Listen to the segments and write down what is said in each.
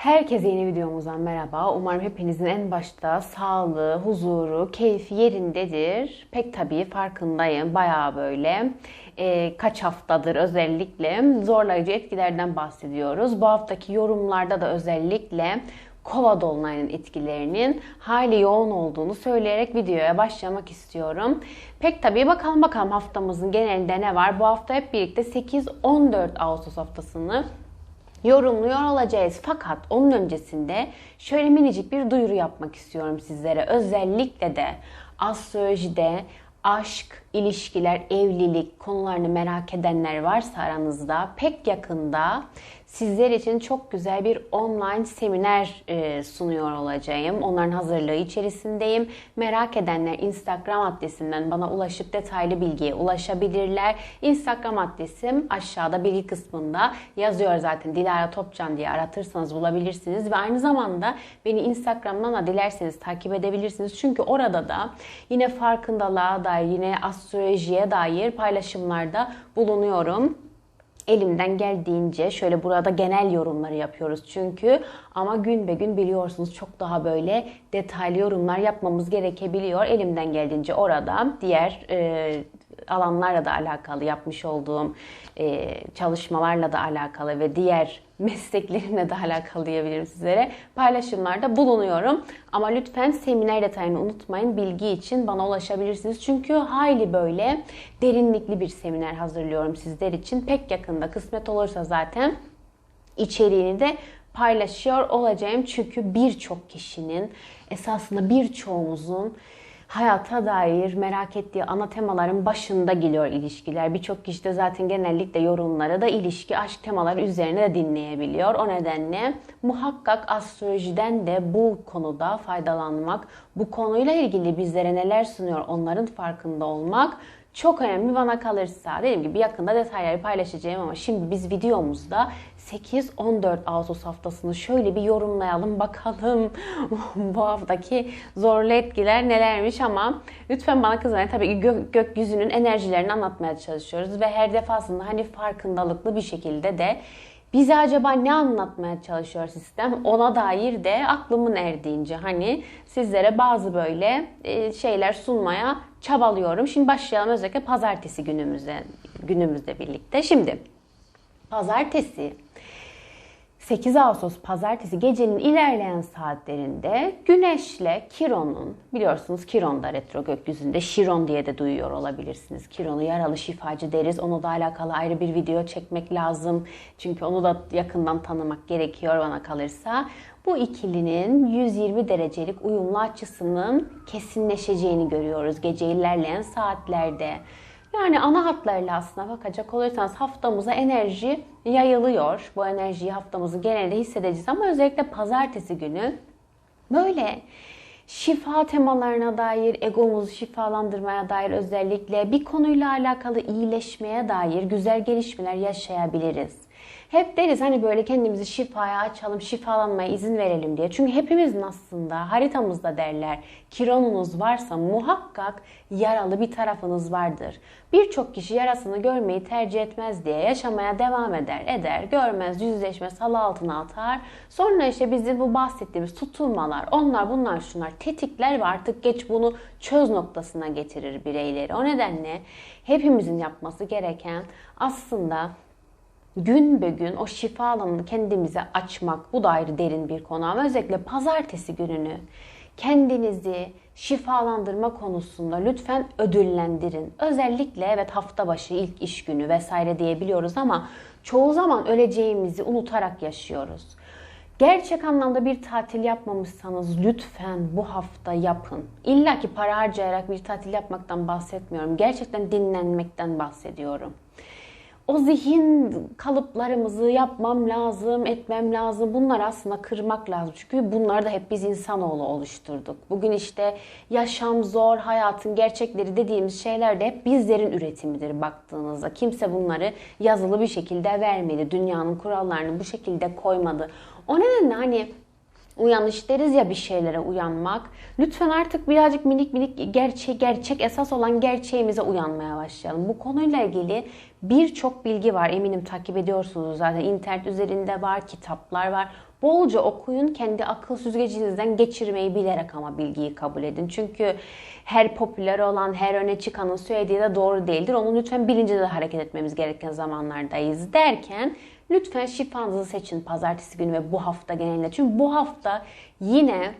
Herkese yeni videomuzdan merhaba. Umarım hepinizin en başta sağlığı, huzuru, keyfi yerindedir. Pek tabii farkındayım. Bayağı böyle e, kaç haftadır özellikle zorlayıcı etkilerden bahsediyoruz. Bu haftaki yorumlarda da özellikle kova dolunayının etkilerinin hayli yoğun olduğunu söyleyerek videoya başlamak istiyorum. Pek tabii bakalım bakalım haftamızın genelinde ne var? Bu hafta hep birlikte 8-14 Ağustos haftasını yorumluyor olacağız. Fakat onun öncesinde şöyle minicik bir duyuru yapmak istiyorum sizlere. Özellikle de astrolojide aşk, ilişkiler, evlilik konularını merak edenler varsa aranızda pek yakında sizler için çok güzel bir online seminer e, sunuyor olacağım. Onların hazırlığı içerisindeyim. Merak edenler Instagram adresinden bana ulaşıp detaylı bilgiye ulaşabilirler. Instagram adresim aşağıda bilgi kısmında yazıyor zaten. Dilara Topcan diye aratırsanız bulabilirsiniz ve aynı zamanda beni Instagram'dan da dilerseniz takip edebilirsiniz. Çünkü orada da yine farkındalığa dair, yine astrolojiye dair paylaşımlarda bulunuyorum elimden geldiğince şöyle burada genel yorumları yapıyoruz çünkü ama gün be gün biliyorsunuz çok daha böyle detaylı yorumlar yapmamız gerekebiliyor. Elimden geldiğince orada diğer e, alanlarla da alakalı yapmış olduğum e, çalışmalarla da alakalı ve diğer mesleklerimle de alakalı diyebilirim sizlere. Paylaşımlarda bulunuyorum. Ama lütfen seminer detayını unutmayın. Bilgi için bana ulaşabilirsiniz. Çünkü hayli böyle derinlikli bir seminer hazırlıyorum sizler için. Pek yakında kısmet olursa zaten içeriğini de paylaşıyor olacağım. Çünkü birçok kişinin esasında birçoğumuzun hayata dair merak ettiği ana temaların başında geliyor ilişkiler. Birçok kişi de zaten genellikle yorumları da ilişki, aşk temaları üzerine de dinleyebiliyor. O nedenle muhakkak astrolojiden de bu konuda faydalanmak, bu konuyla ilgili bizlere neler sunuyor onların farkında olmak çok önemli bana kalırsa. Dediğim gibi yakında detayları paylaşacağım ama şimdi biz videomuzda 8-14 Ağustos haftasını şöyle bir yorumlayalım bakalım bu haftaki zorlu etkiler nelermiş ama lütfen bana kızmayın. Tabii gök, gökyüzünün enerjilerini anlatmaya çalışıyoruz ve her defasında hani farkındalıklı bir şekilde de bize acaba ne anlatmaya çalışıyor sistem? Ona dair de aklımın erdiğince hani sizlere bazı böyle e, şeyler sunmaya çabalıyorum. Şimdi başlayalım özellikle pazartesi günümüze günümüzle birlikte. Şimdi pazartesi 8 Ağustos pazartesi gecenin ilerleyen saatlerinde Güneş'le Kiron'un biliyorsunuz Kiron da retro gökyüzünde Şiron diye de duyuyor olabilirsiniz. Kiron'u yaralı şifacı deriz. Onu da alakalı ayrı bir video çekmek lazım. Çünkü onu da yakından tanımak gerekiyor bana kalırsa. Bu ikilinin 120 derecelik uyumlu açısının kesinleşeceğini görüyoruz gece ilerleyen saatlerde. Yani ana hatlarıyla aslına bakacak olursanız haftamıza enerji yayılıyor. Bu enerjiyi haftamızı genelde hissedeceğiz ama özellikle pazartesi günü böyle şifa temalarına dair, egomuzu şifalandırmaya dair özellikle bir konuyla alakalı iyileşmeye dair güzel gelişmeler yaşayabiliriz. Hep deriz hani böyle kendimizi şifaya açalım, şifalanmaya izin verelim diye. Çünkü hepimizin aslında haritamızda derler kironunuz varsa muhakkak yaralı bir tarafınız vardır. Birçok kişi yarasını görmeyi tercih etmez diye yaşamaya devam eder, eder, görmez, yüzleşmez, halı altına atar. Sonra işte bizim bu bahsettiğimiz tutulmalar, onlar bunlar şunlar tetikler ve artık geç bunu çöz noktasına getirir bireyleri. O nedenle hepimizin yapması gereken aslında gün be gün o şifa alanını kendimize açmak bu da ayrı derin bir konu ama özellikle pazartesi gününü kendinizi şifalandırma konusunda lütfen ödüllendirin. Özellikle evet hafta başı ilk iş günü vesaire diyebiliyoruz ama çoğu zaman öleceğimizi unutarak yaşıyoruz. Gerçek anlamda bir tatil yapmamışsanız lütfen bu hafta yapın. İlla ki para harcayarak bir tatil yapmaktan bahsetmiyorum. Gerçekten dinlenmekten bahsediyorum o zihin kalıplarımızı yapmam lazım, etmem lazım. Bunlar aslında kırmak lazım. Çünkü bunları da hep biz insanoğlu oluşturduk. Bugün işte yaşam zor, hayatın gerçekleri dediğimiz şeyler de hep bizlerin üretimidir baktığınızda. Kimse bunları yazılı bir şekilde vermedi. Dünyanın kurallarını bu şekilde koymadı. O nedenle hani uyanış deriz ya bir şeylere uyanmak. Lütfen artık birazcık minik minik gerçek gerçek esas olan gerçeğimize uyanmaya başlayalım. Bu konuyla ilgili birçok bilgi var. Eminim takip ediyorsunuz zaten. internet üzerinde var, kitaplar var. Bolca okuyun, kendi akıl süzgecinizden geçirmeyi bilerek ama bilgiyi kabul edin. Çünkü her popüler olan, her öne çıkanın söylediği de doğru değildir. Onu lütfen bilincinde hareket etmemiz gereken zamanlardayız derken lütfen şifanızı seçin pazartesi günü ve bu hafta genelinde. Çünkü bu hafta yine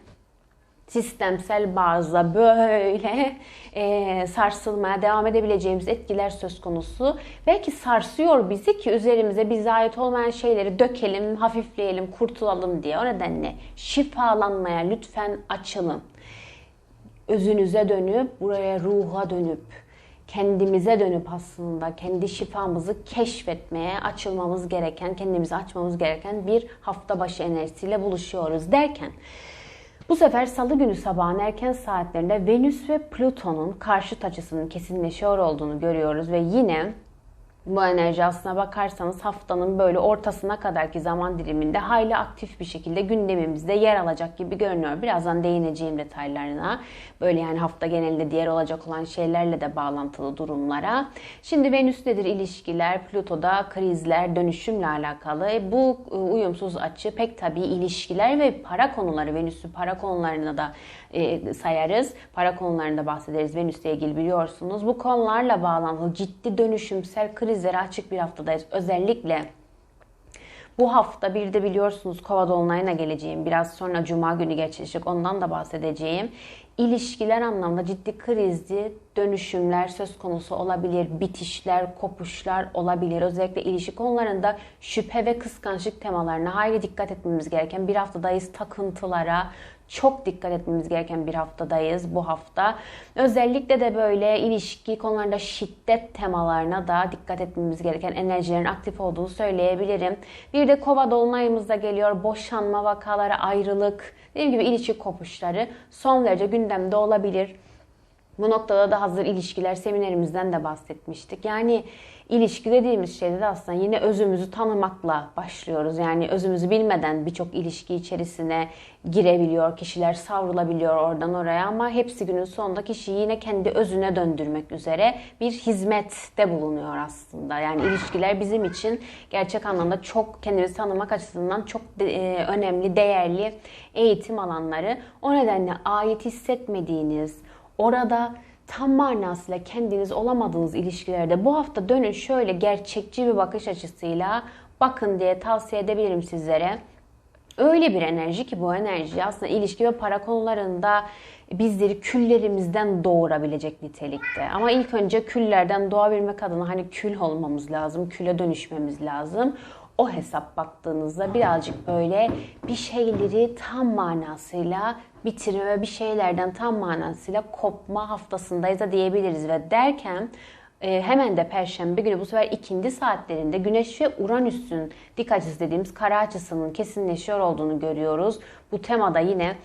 sistemsel bazda böyle e, sarsılmaya devam edebileceğimiz etkiler söz konusu. Belki sarsıyor bizi ki üzerimize bize ait olmayan şeyleri dökelim, hafifleyelim, kurtulalım diye. O nedenle şifalanmaya lütfen açılın. Özünüze dönüp, buraya ruha dönüp, kendimize dönüp aslında kendi şifamızı keşfetmeye açılmamız gereken, kendimizi açmamız gereken bir hafta başı enerjisiyle buluşuyoruz derken bu sefer salı günü sabahın erken saatlerinde Venüs ve Plüton'un karşıt açısının kesinleşiyor olduğunu görüyoruz ve yine bu enerji aslına bakarsanız haftanın böyle ortasına kadarki zaman diliminde hayli aktif bir şekilde gündemimizde yer alacak gibi görünüyor. Birazdan değineceğim detaylarına. Böyle yani hafta genelinde diğer olacak olan şeylerle de bağlantılı durumlara. Şimdi Venüs nedir? İlişkiler, Plüto'da krizler, dönüşümle alakalı. E, bu e, uyumsuz açı pek tabii ilişkiler ve para konuları, Venüs'ü para konularına da e, sayarız. Para konularında bahsederiz. Venüs'le ilgili biliyorsunuz. Bu konularla bağlantılı ciddi dönüşümsel krizlere açık bir haftadayız. Özellikle bu hafta bir de biliyorsunuz Kova Dolunay'ına geleceğim. Biraz sonra Cuma günü gerçekleşecek. Ondan da bahsedeceğim. İlişkiler anlamda ciddi krizli dönüşümler söz konusu olabilir. Bitişler, kopuşlar olabilir. Özellikle ilişki konularında şüphe ve kıskançlık temalarına hayli dikkat etmemiz gereken bir haftadayız. Takıntılara, çok dikkat etmemiz gereken bir haftadayız bu hafta. Özellikle de böyle ilişki konularında şiddet temalarına da dikkat etmemiz gereken enerjilerin aktif olduğunu söyleyebilirim. Bir de kova dolunayımız da geliyor. Boşanma vakaları, ayrılık, dediğim gibi ilişki kopuşları son derece gündemde olabilir. Bu noktada da hazır ilişkiler seminerimizden de bahsetmiştik. Yani ilişki dediğimiz şeyde de aslında yine özümüzü tanımakla başlıyoruz. Yani özümüzü bilmeden birçok ilişki içerisine girebiliyor, kişiler savrulabiliyor oradan oraya ama hepsi günün sonunda kişiyi yine kendi özüne döndürmek üzere bir hizmette bulunuyor aslında. Yani ilişkiler bizim için gerçek anlamda çok kendimizi tanımak açısından çok e, önemli, değerli eğitim alanları. O nedenle ait hissetmediğiniz, orada tam manasıyla kendiniz olamadığınız ilişkilerde bu hafta dönün şöyle gerçekçi bir bakış açısıyla bakın diye tavsiye edebilirim sizlere. Öyle bir enerji ki bu enerji aslında ilişki ve para konularında bizleri küllerimizden doğurabilecek nitelikte. Ama ilk önce küllerden doğabilmek adına hani kül olmamız lazım, küle dönüşmemiz lazım o hesap baktığınızda birazcık böyle bir şeyleri tam manasıyla bitirme ve bir şeylerden tam manasıyla kopma haftasındayız da diyebiliriz ve derken e, hemen de Perşembe günü bu sefer ikindi saatlerinde Güneş ve Uranüs'ün dik açısı dediğimiz kara açısının kesinleşiyor olduğunu görüyoruz. Bu temada yine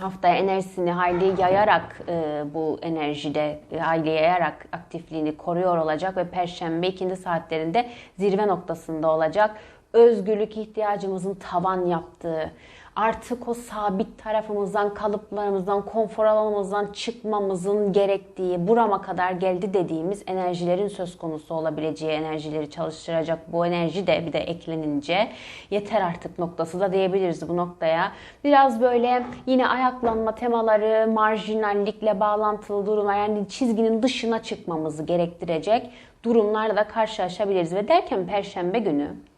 haftaya enerjisini hayli yayarak e, bu enerjide e, hayli yayarak aktifliğini koruyor olacak ve perşembe ikindi saatlerinde zirve noktasında olacak. Özgürlük ihtiyacımızın tavan yaptığı, artık o sabit tarafımızdan, kalıplarımızdan, konfor alanımızdan çıkmamızın gerektiği, burama kadar geldi dediğimiz enerjilerin söz konusu olabileceği enerjileri çalıştıracak bu enerji de bir de eklenince yeter artık noktası da diyebiliriz bu noktaya. Biraz böyle yine ayaklanma temaları, marjinallikle bağlantılı durumlar yani çizginin dışına çıkmamızı gerektirecek durumlarla da karşılaşabiliriz ve derken perşembe günü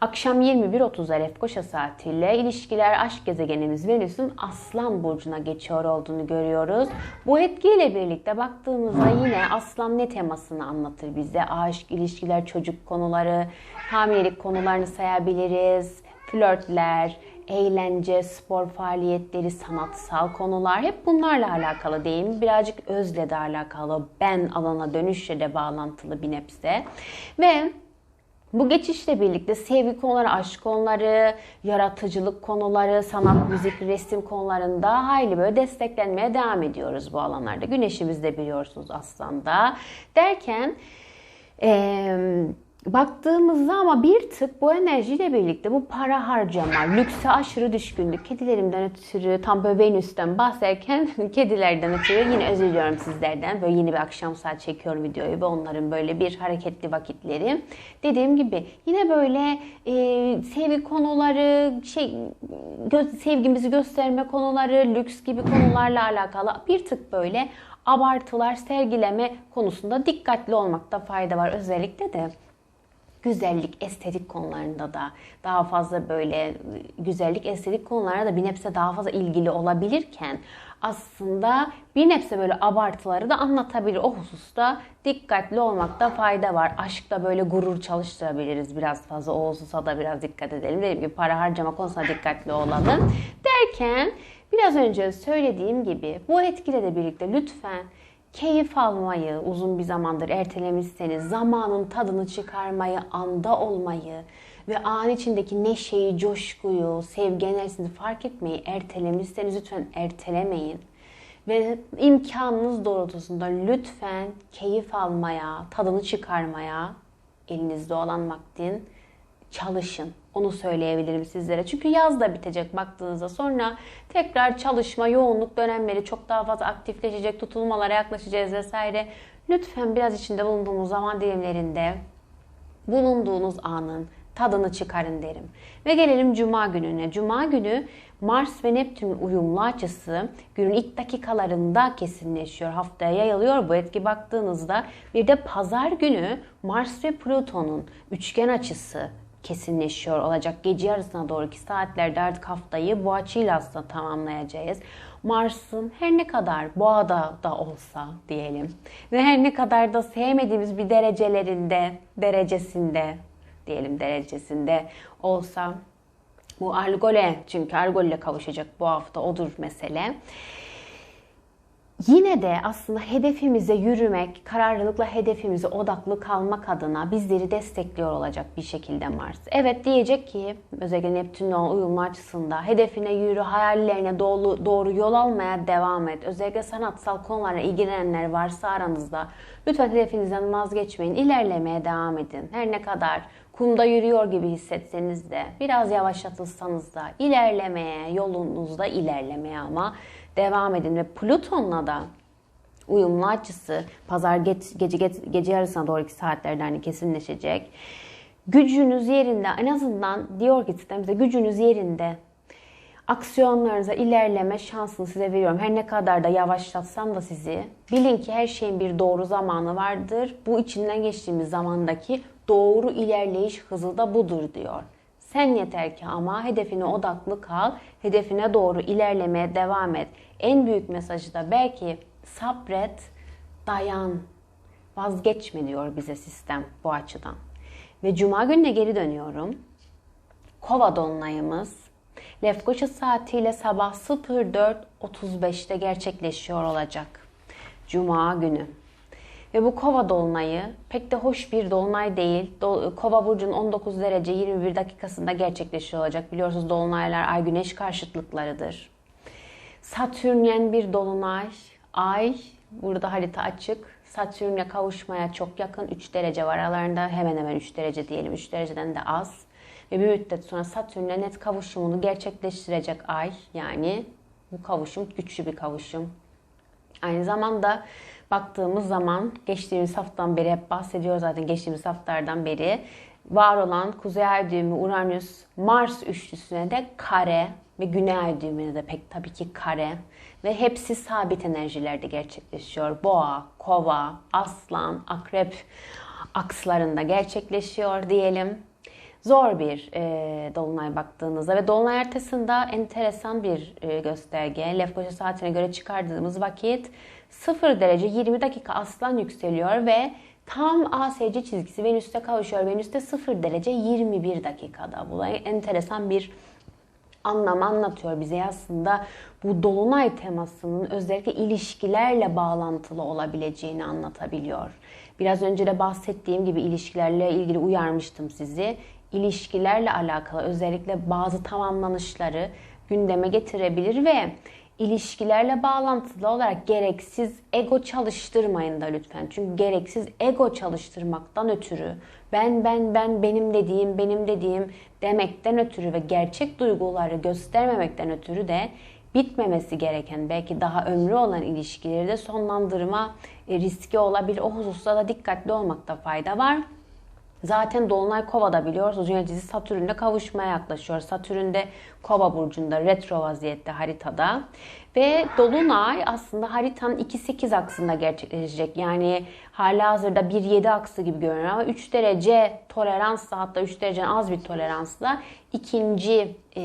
Akşam 21.30'da Lefkoşa saatiyle ilişkiler aşk gezegenimiz Venüs'ün Aslan Burcu'na geçiyor olduğunu görüyoruz. Bu etkiyle birlikte baktığımızda yine Aslan ne temasını anlatır bize? Aşk, ilişkiler, çocuk konuları, hamilelik konularını sayabiliriz. Flörtler, eğlence, spor faaliyetleri, sanatsal konular hep bunlarla alakalı değil? Birazcık özle de alakalı, ben alana dönüşle de bağlantılı bir nebze. Ve bu geçişle birlikte sevgi konuları, aşk konuları, yaratıcılık konuları, sanat, müzik, resim konularında hayli böyle desteklenmeye devam ediyoruz bu alanlarda. Güneşimiz de biliyorsunuz aslında. Derken... Ee, baktığımızda ama bir tık bu enerjiyle birlikte bu para harcama, lükse aşırı düşkünlük, kedilerimden ötürü tam böyle Venüs'ten bahsederken kedilerden ötürü yine özür diliyorum sizlerden. Böyle yeni bir akşam saat çekiyorum videoyu ve onların böyle bir hareketli vakitleri. Dediğim gibi yine böyle e, sevgi konuları, şey gö- sevgimizi gösterme konuları, lüks gibi konularla alakalı bir tık böyle abartılar sergileme konusunda dikkatli olmakta fayda var. Özellikle de güzellik, estetik konularında da daha fazla böyle güzellik, estetik konulara da bir nebze daha fazla ilgili olabilirken aslında bir nebze böyle abartıları da anlatabilir. O hususta dikkatli olmakta fayda var. Aşkta böyle gurur çalıştırabiliriz biraz fazla. O hususa da biraz dikkat edelim. Dediğim gibi para harcama konusunda dikkatli olalım. Derken biraz önce söylediğim gibi bu etkile de birlikte lütfen keyif almayı uzun bir zamandır ertelemişseniz, zamanın tadını çıkarmayı, anda olmayı ve an içindeki neşeyi, coşkuyu, sevgi enerjisini fark etmeyi ertelemişseniz lütfen ertelemeyin. Ve imkanınız doğrultusunda lütfen keyif almaya, tadını çıkarmaya elinizde olan vaktin çalışın. Onu söyleyebilirim sizlere. Çünkü yaz da bitecek baktığınızda. Sonra tekrar çalışma, yoğunluk dönemleri çok daha fazla aktifleşecek, tutulmalara yaklaşacağız vesaire. Lütfen biraz içinde bulunduğumuz zaman dilimlerinde bulunduğunuz anın tadını çıkarın derim. Ve gelelim Cuma gününe. Cuma günü Mars ve Neptün uyumlu açısı günün ilk dakikalarında kesinleşiyor. Haftaya yayılıyor bu etki baktığınızda. Bir de pazar günü Mars ve Plüton'un üçgen açısı kesinleşiyor olacak. Gece yarısına doğruki saatlerde artık haftayı bu açıyla aslında tamamlayacağız. Mars'ın her ne kadar boğada da olsa diyelim ve her ne kadar da sevmediğimiz bir derecelerinde, derecesinde diyelim derecesinde olsa bu Argole çünkü Argole kavuşacak bu hafta odur mesele. Yine de aslında hedefimize yürümek, kararlılıkla hedefimize odaklı kalmak adına bizleri destekliyor olacak bir şekilde Mars. Evet diyecek ki özellikle Neptün'le uyumlu açısında hedefine yürü, hayallerine doğru, doğru yol almaya devam et. Özellikle sanatsal konularla ilgilenenler varsa aranızda lütfen hedefinizden vazgeçmeyin, ilerlemeye devam edin. Her ne kadar kumda yürüyor gibi hissetseniz de biraz yavaşlatılsanız da ilerlemeye, yolunuzda ilerlemeye ama devam edin ve Plüton'la da uyumlu açısı pazar geç, gece, gece, gece yarısına doğruki saatlerden hani kesinleşecek. Gücünüz yerinde en azından diyor ki sistemimize gücünüz yerinde aksiyonlarınıza ilerleme şansını size veriyorum. Her ne kadar da yavaşlatsam da sizi bilin ki her şeyin bir doğru zamanı vardır. Bu içinden geçtiğimiz zamandaki doğru ilerleyiş hızı da budur diyor. Sen yeter ki ama hedefine odaklı kal, hedefine doğru ilerlemeye devam et. En büyük mesajı da belki sabret, dayan, vazgeçme diyor bize sistem bu açıdan. Ve cuma gününe geri dönüyorum. Kova dolunayımız Lefkoşa saatiyle sabah 04.35'te gerçekleşiyor olacak. Cuma günü. Ve bu kova dolunayı pek de hoş bir dolunay değil. Kova burcunun 19 derece 21 dakikasında gerçekleşiyor olacak. Biliyorsunuz dolunaylar ay güneş karşıtlıklarıdır. Satürnyen bir dolunay. Ay burada harita açık. Satürn'e kavuşmaya çok yakın 3 derece var. Aralarında hemen hemen 3 derece diyelim. 3 dereceden de az. Ve bir müddet sonra Satürn'le net kavuşumunu gerçekleştirecek ay. Yani bu kavuşum güçlü bir kavuşum. Aynı zamanda baktığımız zaman geçtiğimiz haftadan beri hep bahsediyoruz zaten geçtiğimiz haftalardan beri var olan Kuzey Ay düğümü Uranüs Mars üçlüsüne de kare ve Güney Ay düğümüne de pek tabii ki kare ve hepsi sabit enerjilerde gerçekleşiyor. Boğa, Kova, Aslan, Akrep akslarında gerçekleşiyor diyelim. Zor bir e, dolunay baktığınızda ve dolunay ertesinde enteresan bir e, gösterge. Lefkoşa saatine göre çıkardığımız vakit 0 derece 20 dakika aslan yükseliyor ve tam ASC çizgisi Venüs'te kavuşuyor. Venüs'te 0 derece 21 dakikada. Bu enteresan bir anlam anlatıyor bize aslında bu dolunay temasının özellikle ilişkilerle bağlantılı olabileceğini anlatabiliyor. Biraz önce de bahsettiğim gibi ilişkilerle ilgili uyarmıştım sizi. İlişkilerle alakalı özellikle bazı tamamlanışları gündeme getirebilir ve ilişkilerle bağlantılı olarak gereksiz ego çalıştırmayın da lütfen. Çünkü gereksiz ego çalıştırmaktan ötürü ben ben ben benim dediğim benim dediğim demekten ötürü ve gerçek duyguları göstermemekten ötürü de bitmemesi gereken belki daha ömrü olan ilişkileri de sonlandırma e, riski olabilir. O hususta da dikkatli olmakta fayda var. Zaten Dolunay Kova'da biliyorsunuz yöneticisi Satürn'le kavuşmaya yaklaşıyor. Satürn'de Kova burcunda retro vaziyette haritada. Ve Dolunay aslında haritanın 2-8 aksında gerçekleşecek. Yani hala hazırda 1-7 aksı gibi görünüyor ama 3 derece toleransla hatta 3 dereceden az bir toleransla ikinci e,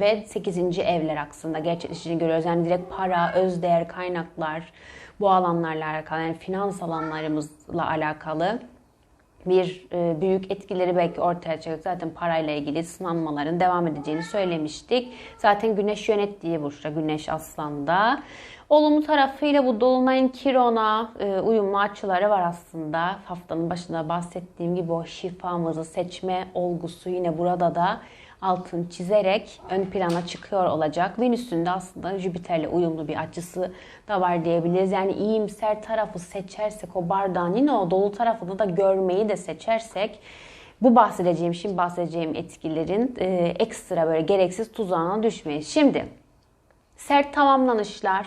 ve 8. evler aksında gerçekleşeceğini görüyoruz. Yani direkt para, özdeğer kaynaklar bu alanlarla alakalı yani finans alanlarımızla alakalı bir e, büyük etkileri belki ortaya çıkacak. Zaten parayla ilgili sınanmaların devam edeceğini söylemiştik. Zaten Güneş yönettiği burçta, Güneş Aslan'da. Olumlu tarafıyla bu Dolunay'ın Kiron'a e, uyumlu açıları var aslında. Haftanın başında bahsettiğim gibi o şifamızı seçme olgusu yine burada da altın çizerek ön plana çıkıyor olacak. Venüs'ün de aslında Jüpiter'le uyumlu bir açısı da var diyebiliriz. Yani iyimser tarafı seçersek o bardağın yine o dolu tarafını da görmeyi de seçersek bu bahsedeceğim, şimdi bahsedeceğim etkilerin e, ekstra böyle gereksiz tuzağına düşmeyiz. Şimdi sert tamamlanışlar,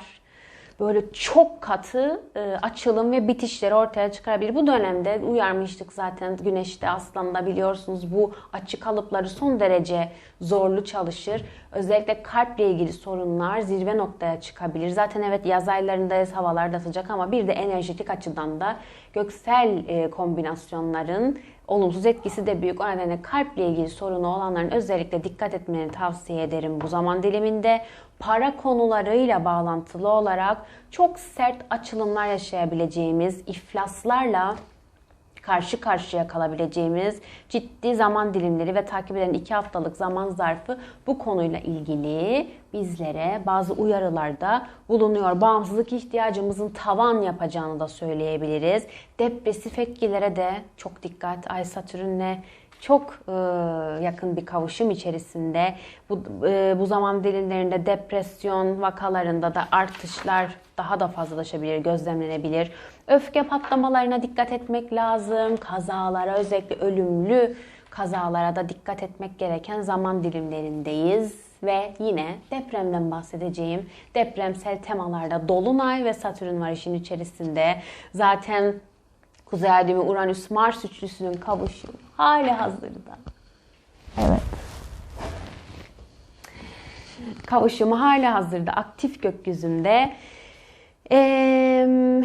böyle çok katı e, açılım ve bitişleri ortaya çıkarabilir. Bu dönemde uyarmıştık zaten güneşte aslında biliyorsunuz bu açı kalıpları son derece zorlu çalışır. Özellikle kalple ilgili sorunlar zirve noktaya çıkabilir. Zaten evet yaz aylarındayız havalar da sıcak ama bir de enerjetik açıdan da göksel e, kombinasyonların olumsuz etkisi de büyük. O nedenle kalple ilgili sorunu olanların özellikle dikkat etmeni tavsiye ederim bu zaman diliminde. Para konularıyla bağlantılı olarak çok sert açılımlar yaşayabileceğimiz iflaslarla karşı karşıya kalabileceğimiz ciddi zaman dilimleri ve takip eden iki haftalık zaman zarfı bu konuyla ilgili bizlere bazı uyarılarda bulunuyor. Bağımsızlık ihtiyacımızın tavan yapacağını da söyleyebiliriz. Depresif etkilere de çok dikkat. Ay Satürn'le çok e, yakın bir kavuşum içerisinde bu, e, bu zaman dilimlerinde depresyon vakalarında da artışlar daha da fazlalaşabilir, gözlemlenebilir. Öfke patlamalarına dikkat etmek lazım. Kazalara özellikle ölümlü kazalara da dikkat etmek gereken zaman dilimlerindeyiz. Ve yine depremden bahsedeceğim. Depremsel temalarda Dolunay ve Satürn var işin içerisinde. Zaten Kuzey Ay düğümü Uranüs Mars üçlüsünün kavuşumu hali hazırda. Evet. Kavuşumu hali hazırda aktif gökyüzünde. Ee,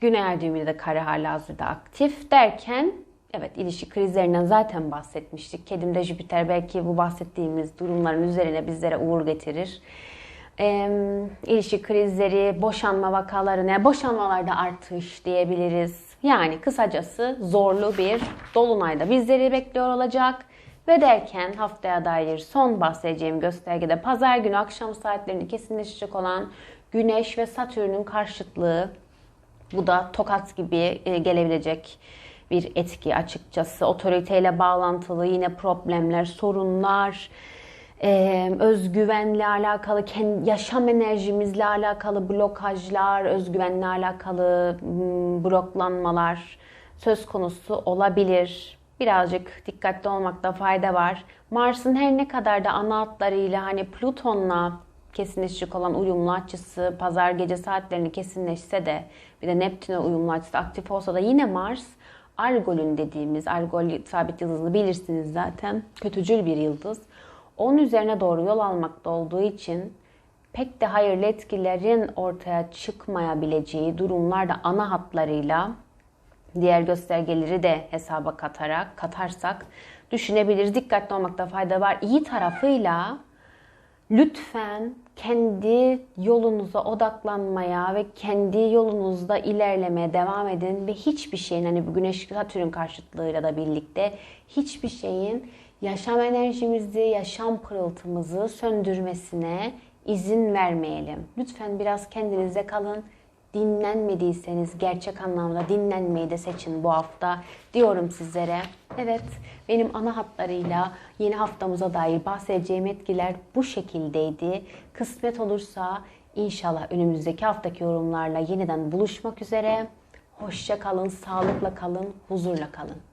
Güney Ay de kare hali hazırda aktif derken Evet ilişki krizlerinden zaten bahsetmiştik. Kedimde Jüpiter belki bu bahsettiğimiz durumların üzerine bizlere uğur getirir. E, ilişki krizleri, boşanma vakalarına, boşanmalarda artış diyebiliriz. Yani kısacası zorlu bir dolunayda bizleri bekliyor olacak. Ve derken haftaya dair son bahsedeceğim göstergede pazar günü akşam saatlerinde kesinleşecek olan Güneş ve Satürn'ün karşıtlığı. Bu da tokat gibi e, gelebilecek bir etki açıkçası. Otoriteyle bağlantılı yine problemler, sorunlar, e, özgüvenle alakalı, yaşam enerjimizle alakalı blokajlar, özgüvenle alakalı bloklanmalar söz konusu olabilir. Birazcık dikkatli olmakta fayda var. Mars'ın her ne kadar da ana hatlarıyla hani Plüton'la kesinleşecek olan uyumlu açısı pazar gece saatlerini kesinleşse de bir de Neptün'e uyumlu açısı aktif olsa da yine Mars Algol'ün dediğimiz, Algol sabit yıldızını bilirsiniz zaten. Kötücül bir yıldız. Onun üzerine doğru yol almakta olduğu için pek de hayırlı etkilerin ortaya çıkmayabileceği durumlarda ana hatlarıyla diğer göstergeleri de hesaba katarak katarsak düşünebiliriz. Dikkatli olmakta fayda var. İyi tarafıyla lütfen kendi yolunuza odaklanmaya ve kendi yolunuzda ilerlemeye devam edin ve hiçbir şeyin hani bu Güneş Satürn karşıtlığıyla da birlikte hiçbir şeyin yaşam enerjimizi, yaşam pırıltımızı söndürmesine izin vermeyelim. Lütfen biraz kendinize kalın. dinlenmediyseniz gerçek anlamda dinlenmeyi de seçin bu hafta diyorum sizlere. Evet benim ana hatlarıyla yeni haftamıza dair bahsedeceğim etkiler bu şekildeydi. Kısmet olursa inşallah önümüzdeki haftaki yorumlarla yeniden buluşmak üzere. Hoşça kalın, sağlıkla kalın, huzurla kalın.